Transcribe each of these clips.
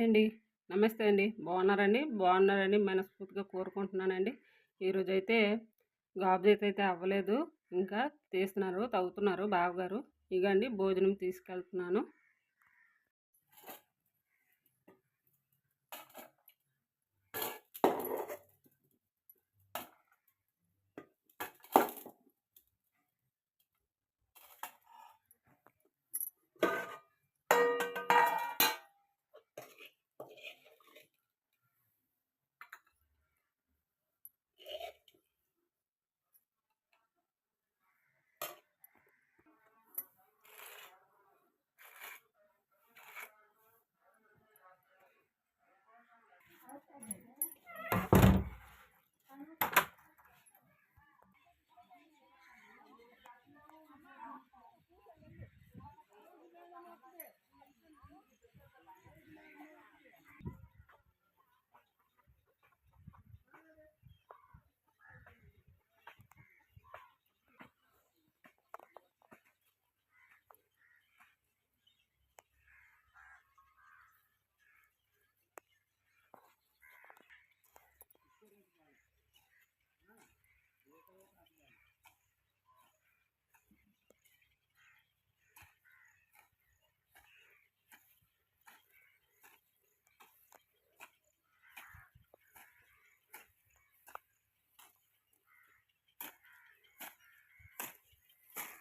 Hi అండి. నమస్తే అండి. బాగున్నారండి? బాగున్నారని మనస్ఫూర్తిగా కోరుకుంటున్నానండి. ఈరోజు అయితే గాబుజైతే అయితే అవ్వలేదు. ఇంకా తీస్తున్నారు తవ్వుతున్నారు బావగారు. ఇగండి భోజనం తీసుకెళ్తున్నాను. Mm-hmm.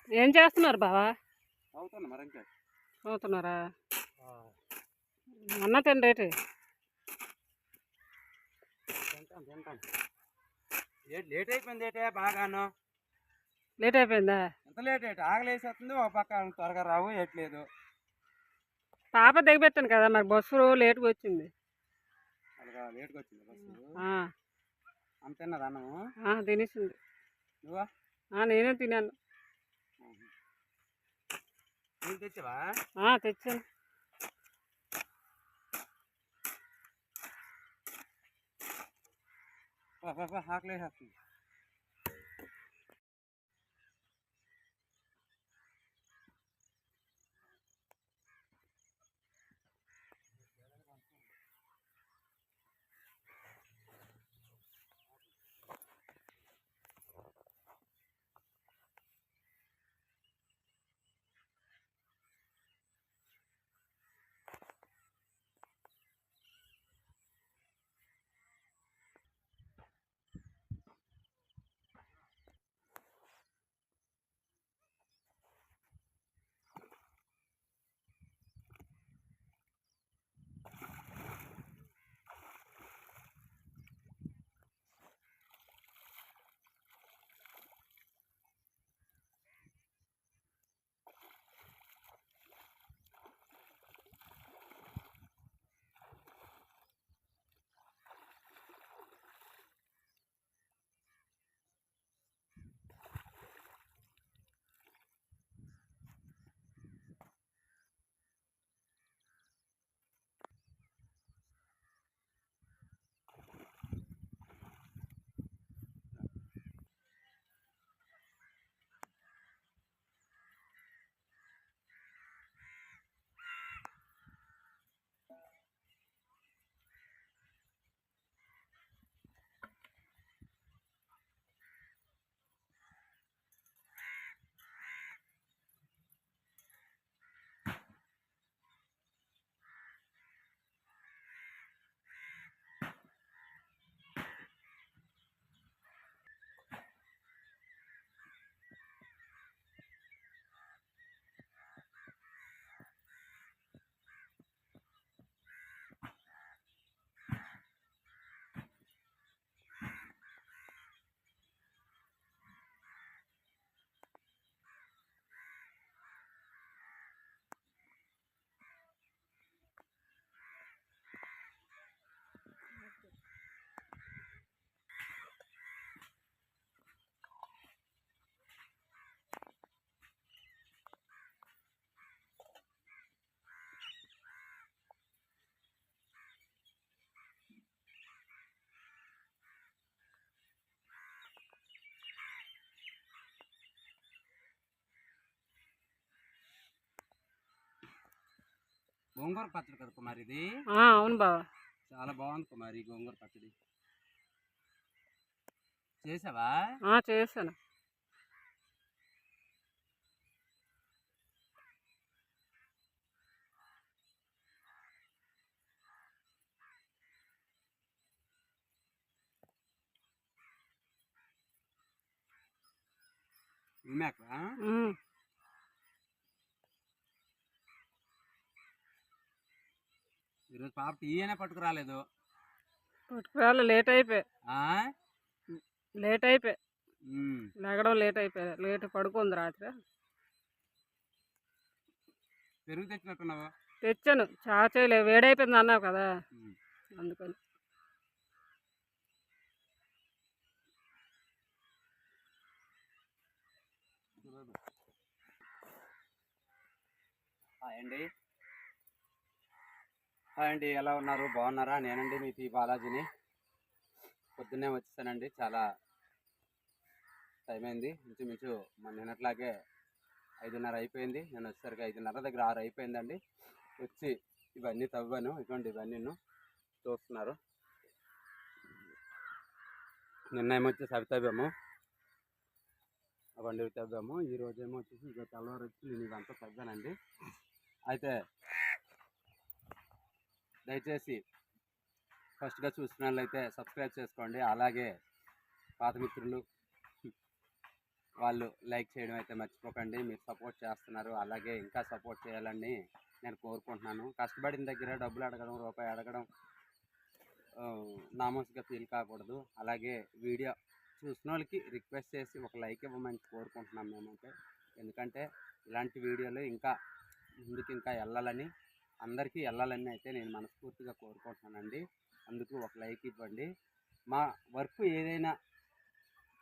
ఏం చేస్తున్నారు బావా? అవుతున్నారా? అన్న తింటాం ఏ లేట్ అయిపోయింది ఏటే బాగాను. లేట్ అయిపోయిందా? ఎంత లేట్ ఏంటి? ఆగలేసేస్తుంది ఒక పక్క త్వరగా రావు ఎట్లేదు పాప దిగబెట్టాను కదా మరి బస్సు లేట్గా వచ్చింది. లేట్గా వచ్చింది బస్సు. అంత తిన్నది అన్నము? తినేసింది. నువ్వా? నేనే తినాను నీళ్ళు తెచ్చావా ఆ, తెచ్చాను పా, పా, గోంగూర పచ్చడి కదా కుమార్ ఇది? ఆ, అవును బావా. చాలా బాగుంది కుమార్ గోంగూర పచ్చడి. చేసావా? ఆ, చేశాను. ఉమ్మేకరా ఈరోజు పాప టీ అయినా పట్టుకురాలేదు. పట్టుకురాలి లేట్ అయిపోయి? లేట్ అయిపోయి. లేగడం లేట్ అయిపోయి. లేట్ పడుకుంది రాత్రి. పెరుగు తెచ్చినట్టున్నావు? తెచ్చాను. చా చేయలే వేడైపోయింది అన్నావు కదా. అందుకని. అండి. హాయ్ అండి ఎలా ఉన్నారు? బాగున్నారా? నేనండి మీ టీ బాలాజీని. పొద్దున్నే వచ్చేసానండి చాలా టైం అయింది ఇంచుమించు మన నిన్నట్లాగే ఐదున్నర అయిపోయింది. నేను వచ్చేసరికి ఐదున్నర దగ్గర ఆరు అయిపోయిందండి. వచ్చి ఇవన్నీ తవ్వాను ఇటువంటి ఇవన్నీ చూస్తున్నారు. నిన్న ఏమొచ్చేసి అవి తవ్వాము అవన్నీ తవ్వాము. ఈ రోజు ఏమో వచ్చేసి ఇక తెల్లవారు వచ్చి నేను ఇదంతా తవ్వానండి. అయితే దయచేసి ఫస్ట్గా చూసిన వాళ్ళైతే సబ్స్క్రైబ్ చేసుకోండి. అలాగే పాత మిత్రులు వాళ్ళు లైక్ చేయడం అయితే మర్చిపోకండి. మీరు సపోర్ట్ చేస్తున్నారు. అలాగే ఇంకా సపోర్ట్ చేయాలని నేను కోరుకుంటున్నాను. కష్టపడిన దగ్గర డబ్బులు అడగడం రూపాయి అడగడం ఆ, ఫీల్ కాకూడదు. అలాగే వీడియో చూసిన వాళ్ళకి రిక్వెస్ట్ చేసి ఒక లైక్ ఇవ్వమని కోరుకుంటున్నాం మేమంటే ఎందుకంటే ఇలాంటి వీడియోలు ఇంకా ముందుకు ఇంకా వెళ్ళాలని అందరికీ వెళ్ళాలని అయితే నేను మనస్ఫూర్తిగా కోరుకుంటున్నానండి. అందుకు ఒక లైక్ ఇవ్వండి. మా వర్క్ ఏదైనా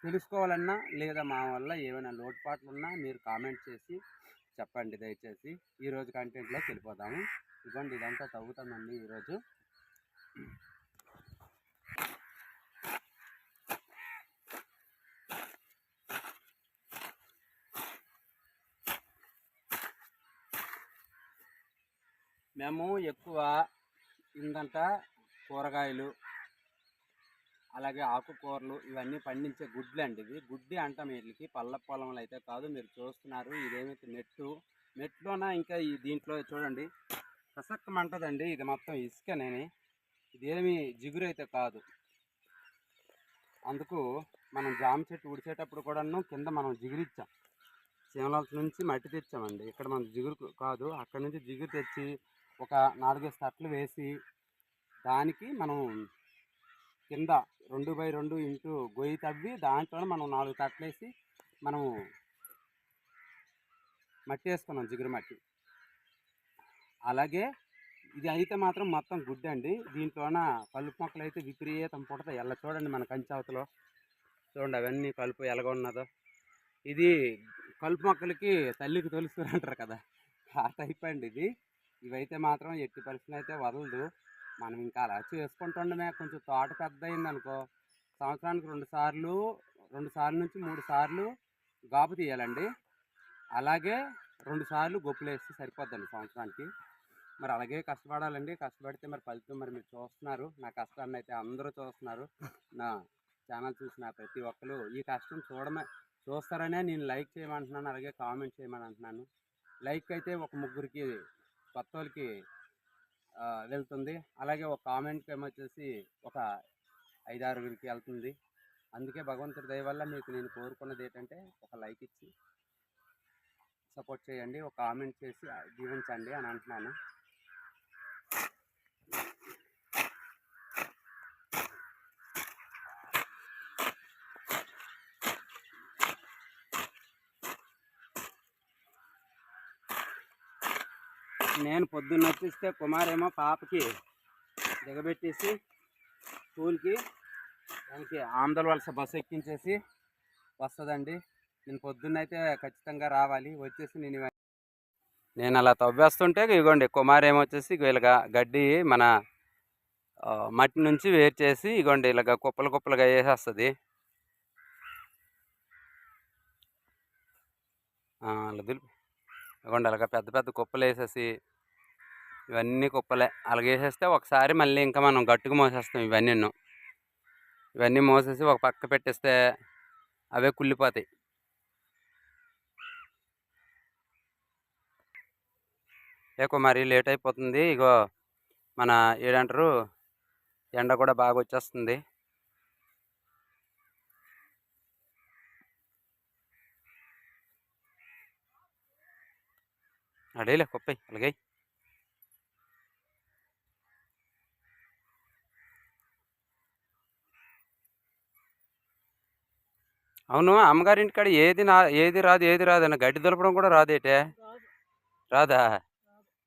తెలుసుకోవాలన్నా లేదా మా వల్ల ఏమైనా లోటుపాట్లు ఉన్నా మీరు కామెంట్ చేసి చెప్పండి దయచేసి. ఈరోజు కంటెంట్లోకి వెళ్ళిపోదాము. ఇదిగోండి ఇదంతా తవ్వుతామండి ఈరోజు. మేము ఎక్కువ ఇందంట కూరగాయలు అలాగే ఆకుకూరలు ఇవన్నీ పండించే గుడ్లు అండి ఇవి. గుడ్డి అంటాం వీటికి. పళ్ళ పొలంలో అయితే కాదు మీరు చూస్తున్నారు. ఇదేమైతే నెట్టు నెట్లోన ఇంకా ఈ దీంట్లో చూడండి. ప్రసక్కమంటదండి ఇది మొత్తం ఇసుక ఇసుకనేని ఇదేమి జిగురు అయితే కాదు. అందుకు మనం జామ చెట్టు ఉడిచేటప్పుడు కూడాను కింద మనం జిగురిచ్చాం శిమలాల నుంచి మట్టి తెచ్చామండి. ఇక్కడ మనం జిగురు కాదు. అక్కడ నుంచి జిగురు తెచ్చి ఒక నాలుగైదు తట్లు వేసి దానికి మనం కింద రెండు బై రెండు ఇంటూ గొయ్యి తవ్వి దాంట్లో మనం నాలుగు తట్లు వేసి మనం మట్టి వేసుకున్నాం జిగురు మట్టి. అలాగే ఇది అయితే మాత్రం మొత్తం గుడ్డండి అండి. దీంట్లోన కలుపు మొక్కలు అయితే విపరీతం పుడతాయి. ఎలా చూడండి మన కంచావతలో చూడండి అవన్నీ కలుపు ఎలాగ ఉన్నదో. ఇది కలుపు మొక్కలకి తల్లికి తొలుస్తారు అంటారు కదా. ఆ టైప్ అండి ఇది. ఇవైతే మాత్రం ఎట్టి పరిస్థితులు అయితే వదలదు. మనం ఇంకా అలా చేసుకుంటుండమే. కొంచెం తోట పెద్ద అయిందనుకో సంవత్సరానికి రెండు సార్లు రెండు సార్లు నుంచి మూడు సార్లు గాపు తీయాలండి. అలాగే రెండు సార్లు గొప్పలు వేస్తే సరిపోద్దండి సంవత్సరానికి. మరి అలాగే కష్టపడాలండి. కష్టపడితే మరి ఫలితం మరి మీరు చూస్తున్నారు. నా కష్టాన్ని అయితే అందరూ చూస్తున్నారు. నా ఛానల్ చూసిన ప్రతి ఒక్కరు ఈ కష్టం చూడమే చూస్తారనే నేను లైక్ చేయమంటున్నాను అలాగే కామెంట్ చేయమని అంటున్నాను. లైక్ అయితే ఒక ముగ్గురికి కొత్త వెళ్తుంది. అలాగే ఒక కామెంట్కి ఏమొచ్చేసి ఒక ఐదారుగురికి వెళ్తుంది. అందుకే భగవంతుడి దయ వల్ల మీకు నేను కోరుకున్నది ఏంటంటే ఒక లైక్ ఇచ్చి సపోర్ట్ చేయండి. ఒక కామెంట్ చేసి దీవించండి అని అంటున్నాను. నేను పొద్దున్న వచ్చేస్తే కుమారేమో పాపకి దిగబెట్టేసి స్కూల్కి దానికి ఆంధ్ర వలస బస్సు ఎక్కించేసి వస్తుందండి. నేను పొద్దున్నైతే ఖచ్చితంగా రావాలి. వచ్చేసి నేను నేను అలా తవ్వేస్తుంటే ఇగోండి కుమార్ ఏమొచ్చేసి వీళ్ళగా గడ్డి మన మట్టి నుంచి వేరు చేసి ఇగోండి ఇలాగ కుప్పలు కుప్పలుగా వేసేస్తుంది. అలా దులిపి ఇగోండి అలాగ పెద్ద పెద్ద కుప్పలు వేసేసి ఇవన్నీ కుప్పలే. అలాగేసేస్తే ఒకసారి మళ్ళీ ఇంకా మనం గట్టుకు మోసేస్తాం ఇవన్నీ ఇవన్నీ మోసేసి ఒక పక్క పెట్టేస్తే అవే కుళ్ళిపోతాయి. ఏకో మరి లేట్ అయిపోతుంది. ఇగో మన ఏడంటారు ఎండ కూడా బాగా వచ్చేస్తుంది. అడేలే కుప్పై అలాగే అవును అమ్మగారింటి కాడ ఏది నా ఏది రాదు ఏది రాదు అన్న గడ్డి దులపడం కూడా రాదేటే? రాదా?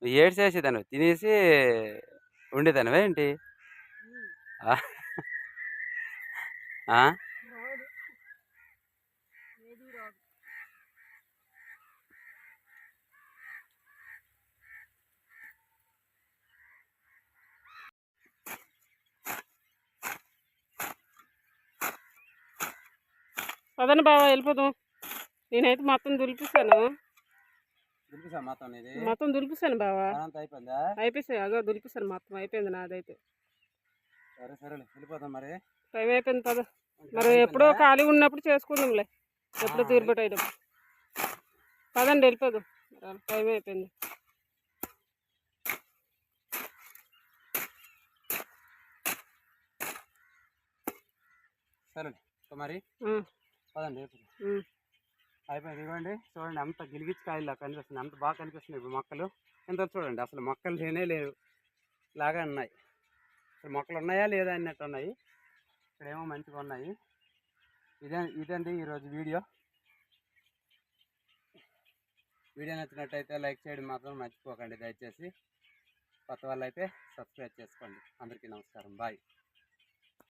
ఏడు చేసేదాను తినేసి ఉండేదానివే ఏంటి? పదండి బావ వెళ్ళిపోదాం. నేనైతే మొత్తం దులిపిస్తాను దులిపేసా మొత్తం దులిపిస్తాను బావా. అయిపోయిందా? అయిపోయి అగో దులిపిస్తాను మొత్తం అయిపోయింది నాదైతే. సరే సరేలే వెళ్ళిపోదాం మరి. టైం అయిపోయింది పద. మరి ఎప్పుడో ఖాళీ ఉన్నప్పుడు చేసుకుందాంలే. ఎప్పుడో తీరుబడి అయినప్పుడు. పదండి వెళ్ళిపోదాం. టైం అయిపోయింది. సరే మరి? పదండి. అయిపోయింది ఇవ్వండి చూడండి అంత గిలిగిచ్చి కాయలా కనిపిస్తుంది. అంత బాగా కనిపిస్తుంది ఇప్పుడు మొక్కలు. ఎంత చూడండి అసలు మొక్కలు లేనే లేవు. లాగా ఉన్నాయి. అసలు మొక్కలు ఉన్నాయా లేదా అన్నట్టు ఉన్నాయి. ఇక్కడేమో మంచిగా ఉన్నాయి. ఇదే ఇదండి ఈరోజు వీడియో. వీడియో నచ్చినట్టయితే లైక్ చేయడం మాత్రం మర్చిపోకండి. దయచేసి కొత్త వాళ్ళు అయితే సబ్స్క్రైబ్ చేసుకోండి. అందరికీ నమస్కారం. బాయ్.